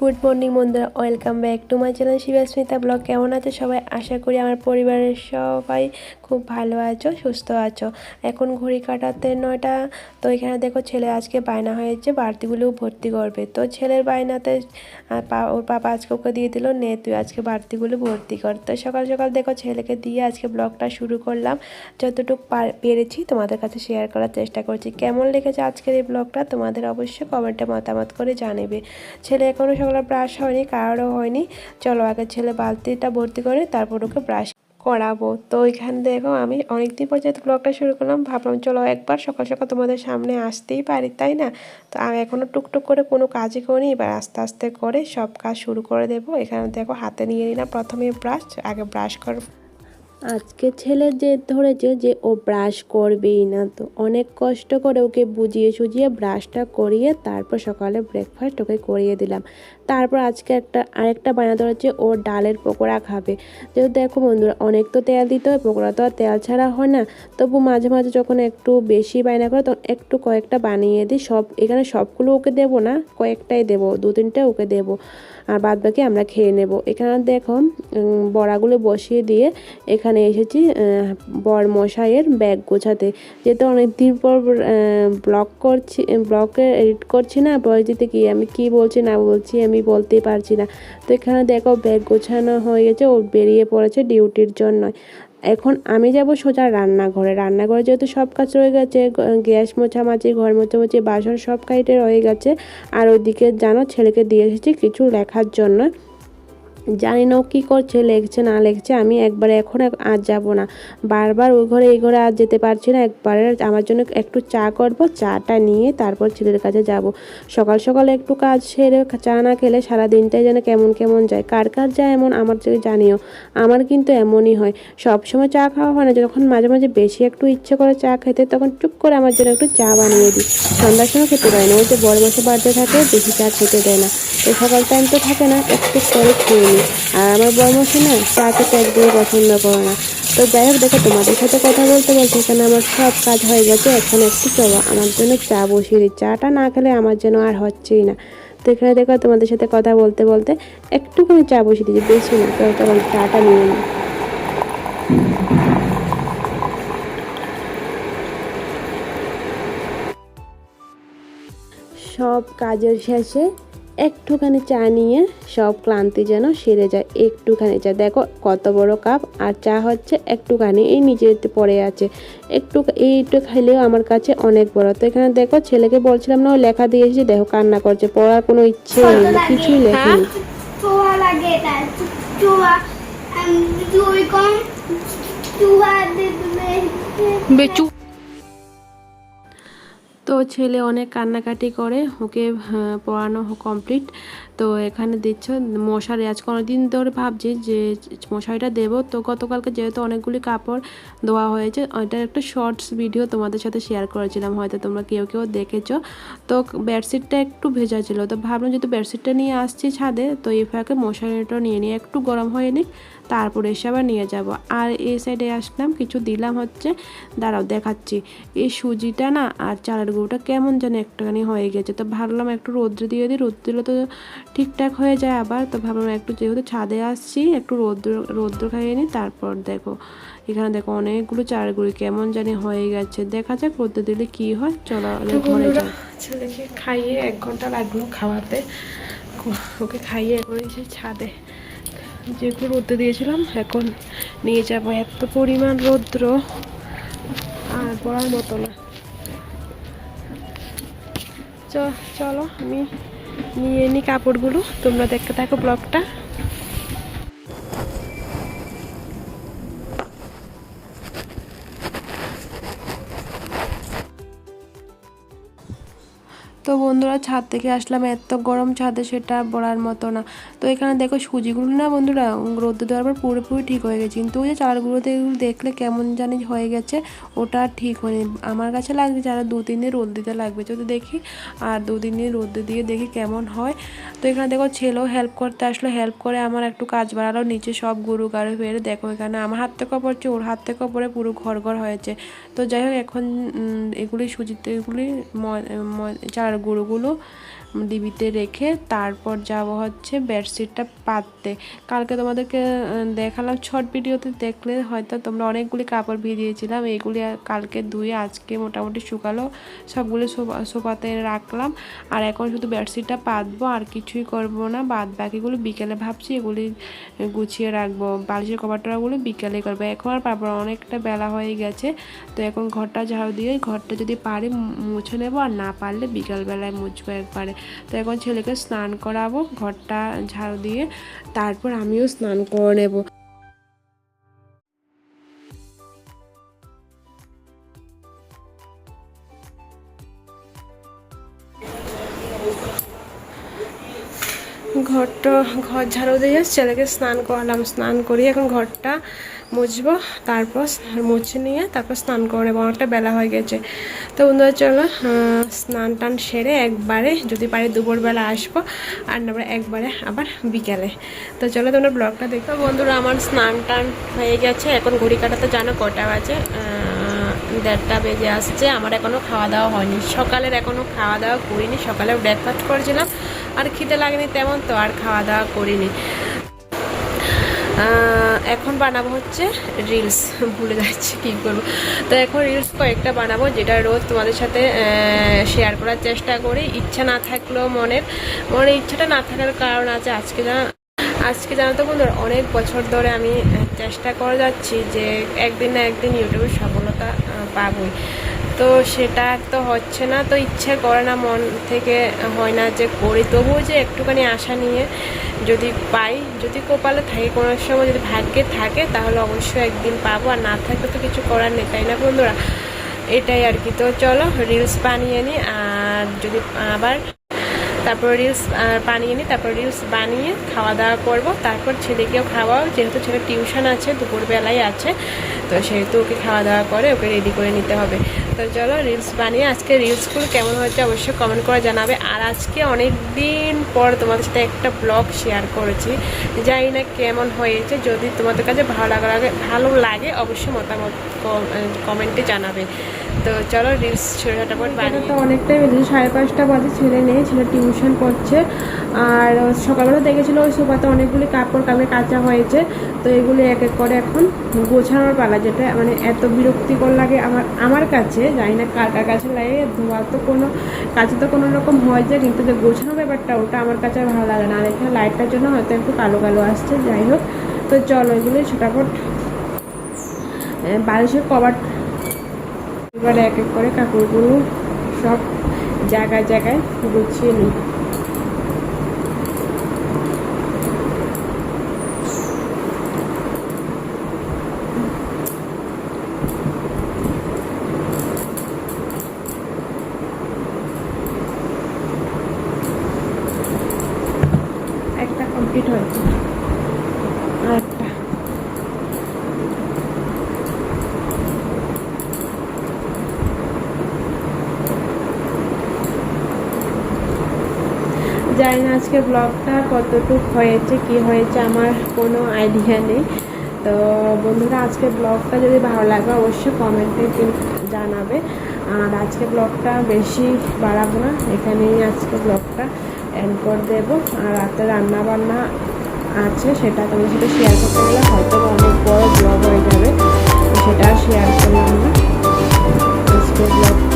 Good morning বন্ধুরা, welcome back to my channel Shibasmita blog. কেমন আছে সবাই? আশা করি আমার পরিবারের সবাই খুব ভালো আছো, সুস্থ আছো। এখন ঘড়ি কাটাতে নয়টা, তো এখানে দেখো ছেলে আজকে বায়না হয়েছে বাড়তিগুলো ভর্তি করবে। তো ছেলের বায়নাতে ওর পাপা আজকে ওকে দিয়ে দিল, নে তুই আজকে বাড়তিগুলো ভর্তি কর। তো সকাল সকাল দেখো ছেলেকে দিয়ে আজকে ব্লগটা শুরু করলাম। যতটুকু পার- পেরেছি তোমাদের কাছে শেয়ার করার চেষ্টা করছি। কেমন লেগেছে আজকের এই ব্লগটা, তোমাদের অবশ্যই কমেন্টে মতামত করে জানাবে। ছেলে এখনও সকালে ব্রাশ হয়নি, কারোরও হয়নি। চলো আগে ছেলে বালতিটা ভর্তি করে তারপর ওকে ব্রাশ করাবো। তো ওইখানে দেখো আমি অনেকদিন পর যেহেতু ব্লগটা শুরু করলাম, ভাবলাম চলো একবার সকাল সকাল তোমাদের সামনে আসতেই পারি, তাই না? তো আমি এখনও টুকটুক করে কোনো কাজই করিনি, এবার আস্তে আস্তে করে সব কাজ শুরু করে দেবো। এখানে দেখো হাতে নিয়ে নিলাম প্রথমে ব্রাশ, আগে ব্রাশ কর আজকে ছেলে যে ধরেছে যে ও ব্রাশ করবেই না, তো অনেক কষ্ট করে ওকে বুঝিয়ে সুজিয়ে ব্রাশটা করিয়ে তারপর সকালে ব্রেকফাস্ট ওকে করিয়ে দিলাম। তারপর আজকে একটা, আরেকটা বানা ধরেছে ও ডালের পকোড়া খাবে। যেহেতু দেখো বন্ধুরা, অনেক তো তেল দিতে হয়, পকোড়া তো আর তেল ছাড়া হয় না। তবু মাঝে মাঝে যখন একটু বেশি বায়না করে তখন একটু কয়েকটা বানিয়ে দিই, সব, এখানে সবগুলো ওকে দেবো না, কয়েকটাই দেবো, দু তিনটে ওকে দেবো। আর বাদ বাকি আমরা খেয়ে নেব। এখানে দেখো বড়াগুলো বসিয়ে দিয়ে এখানে এসেছি বর মশাইয়ের ব্যাগ গোছাতে। যেহেতু অনেক দিন পর ব্লগ করছি ব্লগে এডিট করছি না পরিচিতি কি আমি কি বলছি না বলছি আমি বলতেই পারছি না। তো এখানে দেখো ব্যাগ গোছানো হয়ে গেছে, ও বেরিয়ে পড়েছে ডিউটির জন্য এখন আমি যাব সোজা রান্নাঘরে। রান্নাঘরে যেহেতু সব কাজ রয়ে গেছে গ্যাস গ্যাস মোছামাছি, ঘর মোছামাছি, বাসন সব কাইটে রয়ে গেছে। আর ওইদিকে জানো ছেলেকে দিয়ে এসেছি কিছু লেখার জন্য। জানি না ও কী করছে লেখছে না লেখছে আমি একবারে এখন আর যাব না। বারবার ওই ঘরে, এই ঘরে আর যেতে পারছি না, একবারে আমার জন্য একটু চা করব, চাটা নিয়ে তারপর ছেলের কাছে যাব। সকাল সকাল একটু কাজ সেরে চা না খেলে সারা দিনটাই যেন কেমন কেমন যায়। কার কার যায় এমন আমার থেকে জানিও। আমার কিন্তু এমনই হয়। সব সময় চা খাওয়া হয় না। যখন মাঝে মাঝে বেশি একটু ইচ্ছে করে চা খেতে, তখন চুপ করে আমার জন্য একটু চা বানিয়ে দিই। সন্ধ্যার সময় খেতে পারি না। ওই যে বড় মাসে বাড়িতে থাকে, বেশি চা খেতে দেয় না। তো সকাল টাইম তো থাকে না, একটু করে খেয়ে আর আমার মশাই না চা খেতে একদমই পছন্দ করে না। তো যাই হোক, দেখো, তোমাদের সাথে কথা বলতে বলতে এখানে আমার সব কাজ হয়ে গেছে। এখন একটু চলো, আমার জন্য চা বসিয়ে দিই। চাটা না খেলে আমার যেন আর হচ্ছেই না। তো এখানে দেখো, তোমাদের সাথে কথা বলতে বলতে একটুখানি চা বসিয়ে দিচ্ছি বেশি না। তো তখন চাটা নিয়ে নিই। সব কাজের শেষে একটুখানি চা নিয়ে সব ক্লান্তি যেন সেরে যায় একটুখানি চা। দেখো কত বড় কাপ আর চা হচ্ছে একটুখানি এই নিচেতে পড়ে আছে। একটু এইটু খাইলেও আমার কাছে অনেক বড়। তো এখানে দেখো ছেলেকে বলছিলাম না ও লেখা দিয়েছি দেখো কান্না করছে পড়ার কোনো ইচ্ছে নেই কিছুই লেখেনি দিলে বেচু তো ছেলে অনেক কান্নাকাটি করে ওকে হ্যাঁ, পড়ানো কমপ্লিট তো এখানে দিচ্ছ, মশারি। আজ দিন ধরে ভাবছি যে মশারিটা দেবো। তো গতকালকে যেহেতু অনেকগুলি কাপড় ধোয়া হয়েছে ওইটার একটা শর্টস ভিডিও তোমাদের সাথে শেয়ার করেছিলাম, হয়তো তোমরা কেউ কেউ দেখেছ। তো বেডশিটটা একটু ভেজা ছিল, তো ভাবলাম যেহেতু বেডশিটটা নিয়ে আসছি ছাদে, তো এই ফাঁকে মশারিটা নিয়ে নিয়ে একটু গরম হয়ে নিক, তারপরে এসে আবার নিয়ে যাব। আর এই সাইডে আসলাম, কিছু দিলাম হচ্ছে, দাঁড়াও দেখাচ্ছি। এই সুজিটা না, আর চালের গুঁড়োটা কেমন যেন একটুখানি হয়ে গেছে, তো ভাবলাম একটু রৌদ্র দিয়ে দিই, রোদ্র দিলে তো ঠিকঠাক হয়ে যায় আবার তো ভাবলাম একটু যেহেতু ছাদে আসছি একটু রৌদ্র রৌদ্র খাইয়ে নিই তারপর দেখো এখানে দেখো অনেকগুলো চালের গুঁড়ি কেমন জানি হয়ে গেছে। দেখা যাক রৌদ্র দিলে কি হয় চলো ঘরে ছেলেকে খাইয়ে এক ঘণ্টা লাগল খাওয়াতে। ওকে খাইয়ে করেছি ছাদে যেগুলো রোদ্রে দিয়েছিলাম এখন নিয়ে যাব এত পরিমাণ রৌদ্র আর পড়ার মতো না। চলো আমি নিয়ে নি কাপড়গুলো। তোমরা দেখতে থাকো ব্লগটা। তো বন্ধুরা, ছাদ থেকে আসলাম। এত গরম ছাদে, সেটা বলার মতো না। তো এখানে দেখো সুজিগুলো না বন্ধুরা রোদ্দে দেওয়ার পর পুরোপুরি ঠিক হয়ে গেছে। কিন্তু ওই যে এগুলো দেখলে কেমন জানি হয়ে গেছে, ওটা ঠিক হয়নি। আমার কাছে লাগছে যারা দু, তিন দিন রোদ দিতে লাগবে, যদি দেখি, আর দু, তিন দিন রোদ দিয়ে দেখি কেমন হয়। তো এখানে দেখো ছেলেও হেল্প করতে আসলো হেল্প করে আমার একটু কাজ বাড়ালো, নিচে সব গরু গাড়ি ফেরে দেখো এখানে আমার হাত থেকে পড়ছে ওর হাত থেকে পরে পুরো ঘর ঘর হয়েছে। তো যাই হোক, এখন এগুলি সুজিতে, এগুলি চালের গুঁড়োগুলো ডিবিতে রেখে তারপর যাব হচ্ছে বেডশিটটা পাততে। কালকে তোমাদেরকে দেখালাম শর্ট ভিডিওতে দেখলে হয়তো তোমরা অনেকগুলি কাপড় ভিজিয়েছিলাম এইগুলি কালকে ধুয়ে আজকে মোটামুটি শুকালো, সবগুলো সোফা- সোফাতে রাখলাম। আর এখন শুধু বেডশিটটা পাতবো, আর কিছুই করব না বাদ বাকিগুলো বিকেলে ভাবছি, এগুলি গুছিয়ে রাখব, বালিশের কভারটাগুলো বিকেলে করব। এখন আর পারব অনেকটা বেলা হয়ে গেছে, তো এখন ঘরটা ঝাড়ু দিয়ে, ঘরটা যদি পারি মুছে নেব, আর না পারলে বিকালবেলায় মুছবো একবারে। তো এখন ছেলেকে স্নান করাবো, ঘরটা ঝাড়ু দিয়ে, তারপর আমিও স্নান করে নেব। ঘরটা, ঘর ঝাড়ু দিয়ে ছেলেকে স্নান করালাম, স্নান করিয়ে এখন ঘরটা মুছবো, তারপর মুছে নিয়ে তারপর স্নান করে নেব অনেকটা বেলা হয়ে গেছে। তো বন্ধুরা, চলো স্নান টান সেরে একবারে যদি পারি দুপুরবেলা আসব, আর না একবারে আবার বিকেলে। তো চলো, তোমরা ব্লগটা দেখো। বন্ধুরা, আমার স্নান টান হয়ে গেছে। এখন ঘড়ি কাটাতে জানো, কটা বাজে? দেড়টা বেজে আসছে। আমার এখনও খাওয়া দাওয়া হয়নি। সকালের এখনও খাওয়া দাওয়া করিনি। সকালে ব্রেকফাস্ট করেছিলাম। আর খিদে লাগেনি তেমন তো, আর খাওয়া দাওয়া করিনি। এখন বানাবো হচ্ছে রিলস ভুলে যাচ্ছি কী করব। তো এখন রিলস কয়েকটা বানাবো, যেটা রোজ তোমাদের সাথে শেয়ার করার চেষ্টা করি। ইচ্ছা না থাকলেও মনের মনের ইচ্ছাটা না থাকার কারণ আছে আজকে যা আজকে জানো তো বন্ধুরা, অনেক বছর ধরে আমি চেষ্টা করে যাচ্ছি যে একদিন না একদিন ইউটিউবে সফলতা পাবোই। তো সেটা তো হচ্ছে না, তো ইচ্ছে করে না, মন থেকে হয় না যে করি। তবুও যে একটুখানি আশা নিয়ে যদি পাই, যদি কপালে থাকে, কোনো সময় যদি ভাগ্যে থাকে, তাহলে অবশ্যই একদিন পাবো। আর না থাকলে তো কিছু করার নেই, তাই না বন্ধুরা? এটাই আর কি। তো চলো রিলস বানিয়ে নিই আর যদি আবার তারপর রিলস বানিয়ে নিই তারপর রিলস বানিয়ে খাওয়া দাওয়া করব। তারপর ছেলেকেও খাওয়াও, যেহেতু ছেলে টিউশন আছে, দুপুরবেলায় আছে, তো সেহেতু ওকে খাওয়া দাওয়া করে ওকে রেডি করে নিতে হবে। তো চলো রিলস বানিয়ে, আজকে রিলসগুলো কেমন হয়েছে অবশ্যই কমেন্ট করে জানাবে। আর আজকে অনেক দিন পর তোমাদের সাথে একটা ব্লগ শেয়ার করেছি। জানি না কেমন হয়েছে, যদি তোমাদের কাছে ভালো লাগা লাগে ভালো লাগে, অবশ্যই মতামত কমেন্টে জানাবে। তো চলো রিলস ছোটোটাপট বানিয়ে তো অনেকটাই বেজে সাড়ে পাঁচটা বাজে ছেলে নেই ছেলে টিউশন পড়ছে আর সকালবেলা দেখেছিলো ওই সোফাতে অনেকগুলি কাপড় কামে কাঁচা হয়েছে তো এগুলি এক এক করে এখন গোছানোর পালা যেটা মানে এত বিরক্তিকর লাগে আমার আমার কাছে জানি না কার কার কাছে লাগে ধোয়া তো কোনো কাছে তো কোনো রকম হয় যায় কিন্তু যে গোছানো ব্যাপারটা ওটা আমার কাছে আর ভালো লাগে না। আর এখানে লাইটটার জন্য হয়তো একটু কালো কালো আসছে যাই হোক। তো চলো এগুলি ছোটাফট বালিশের কভার এবার এক এক করে কাপড়গুলো সব জায়গায় জায়গায় গুছিয়ে নিই একটা কমপ্লিট হয়েছে আর একটা জানি না আজকে ব্লগটা কতটুক হয়েছে, কি হয়েছে, আমার কোনো আইডিয়া নেই। তো বন্ধুরা আজকে ব্লগটা যদি ভালো লাগে অবশ্যই কমেন্টে জানাবে। আর আজকে ব্লগটা বেশি বাড়াবো না, এখানেই আজকে ব্লগটা এন্ড করে দেবো। আর রাতে রান্না বান্না আছে, সেটা তোমাদের সাথে শেয়ার করতে গেলে হয়তো অনেক বড় ব্লগ হয়ে যাবে সেটা শেয়ার করলাম না। আজকে ব্লগটা